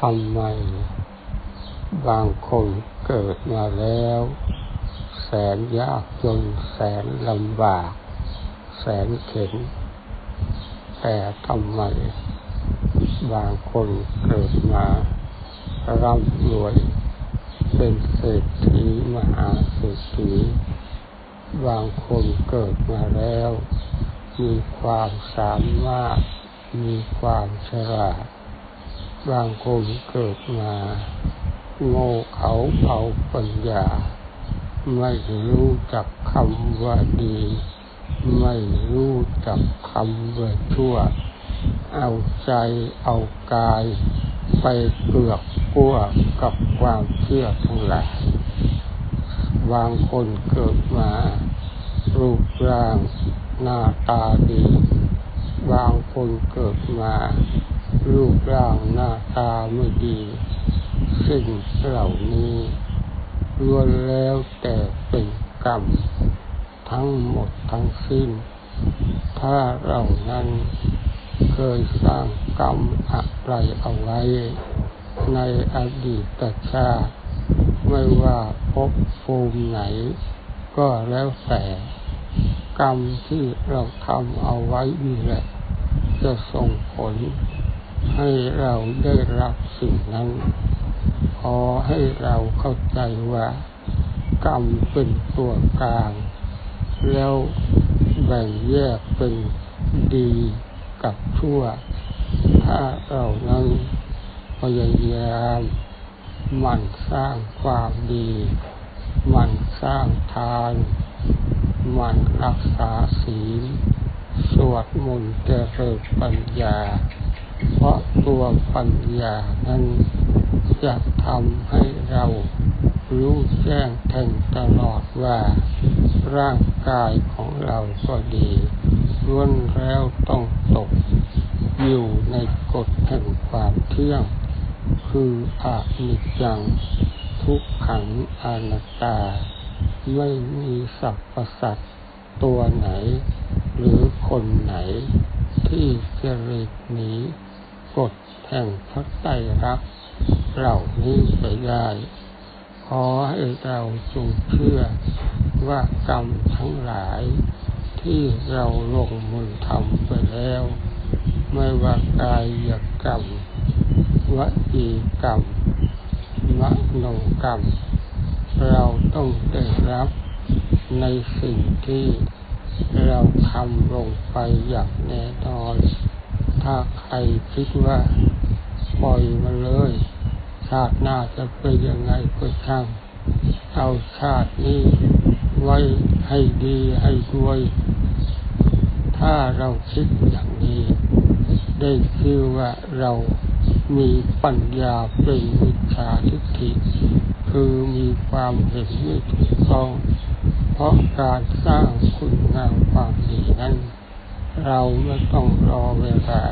ทำไม บางคนเกิดมาแล้ว แสนยากจนแสนลำบาก แสนเข็นแต่ทำไม บางคนเกิดมาร่ำรวยเป็นเศรษฐีมหาเศรษฐีบางคนเกิดมาแล้ว มีความสามารถ มีความฉลาด บางคนเกิดมา โง่เขาเอาปัญญา ไม่รู้จักคำว่าดี ไม่รู้จักคำว่าชั่ว เอาใจเอากายไปเกือกกลัวกับความเชื่อทั้งหลายบางคนเกิดมา รูปร่างหน้าตาดี บางคนเกิดมา รูปร่างหน้าตาไม่ดี สิ่งเหล่านี้ล้วนแล้วแต่เป็นกรรม ทั้งหมดทั้งสิ้น ถ้าเรานั้นเคยสร้างกรรมอะไรเอาไว้ ในอดีตชาติไม่ว่าภพภูมิไหน ก็แล้วแต่กรรมที่เราทำเอาไว้นี่แหละ จะส่งผล ให้เราได้รับสิ่งนั้น ขอให้เราเข้าใจว่ากรรมเป็นตัวกลาง แล้วแบ่งแยกเป็นดีกับชั่ว ถ้าเรานั้นพยายามมันสร้างความดี มันสร้างทาน มันรักษาศีล สวดมนต์เจริญปัญญา ตัวปัญญานั้นจะทำให้เรารู้แจ้งแทงตลอดว่าร่างกายของเราก็ดีล้วนแล้วต้องตก อยู่ในกฎแห่งความเที่ยง คืออานิจจัง ทุกขังอนัตตา ไม่มีสรรพสัตว์ตัวไหน หรือคนไหนที่จะหลีกหนี กฎแห่งพระไตรลักษณ์เหล่านี้ไปได้ ขอให้เราจงเชื่อว่ากรรมทั้งหลายที่เราลงมือทำไปแล้ว ไม่ว่ากายกรรมวจีกรรมมโนกรรม เราต้องได้รับในสิ่งที่เราทำลงไปอย่างแน่นอน ถ้าใครคิดว่าปล่อยมาเลย ชาติหน้าจะเป็นยังไงก็ช่างเอาชาตินี้ไว้ให้ดีให้รวย ถ้าเราคิดอย่างนี้ ได้คือว่าเรามีปัญญาเป็นวิชาทิฏฐิคือมีความเห็นไม่ถูกต้อง เพราะการสร้างคุณงาม เราไม่ต้องรอเวลา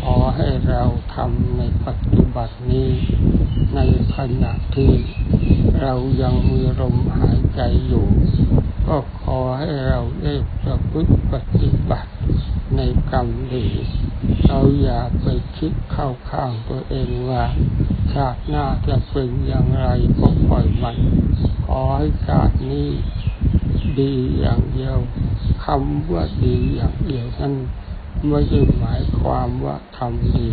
ขอให้เราทำในปัจจุบันนี้ ในขณะที่เรายังมีลมหายใจอยู่ ก็ขอให้เราได้ประพฤติปฏิบัติในกรรมดีเราอย่าไปคิดเข้าข้างตัวเองว่าชาติหน้าจะเป็นอย่างไรก็ปล่อยมัน ขอให้ชาตินี้ ดีอย่างเดียวคำว่าดีอย่างเดียวนั้นไม่ได้หมายความว่าทำดี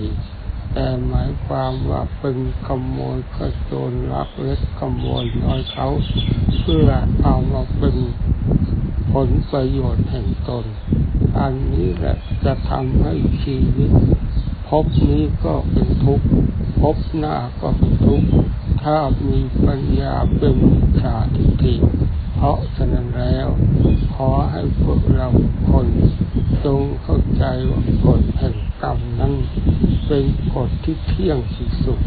แต่หมายความว่าเป็นขโมยขโจรลักเล็กขโมยน้อยเขาเพื่อเอามาเป็นผลประโยชน์แห่งตน อันนี้แหละจะทำให้ชีวิตภพนี้ก็เป็นทุกข์ภพหน้าก็เป็นทุกข์ถ้ามีปัญญาเป็นวิชาทิฏฐิ เพราะฉะนั้นแล้ว ขอให้พวกเราคนจงเข้าใจว่ากฎแห่งกรรมนั้น เป็นกฎที่เที่ยงที่สุด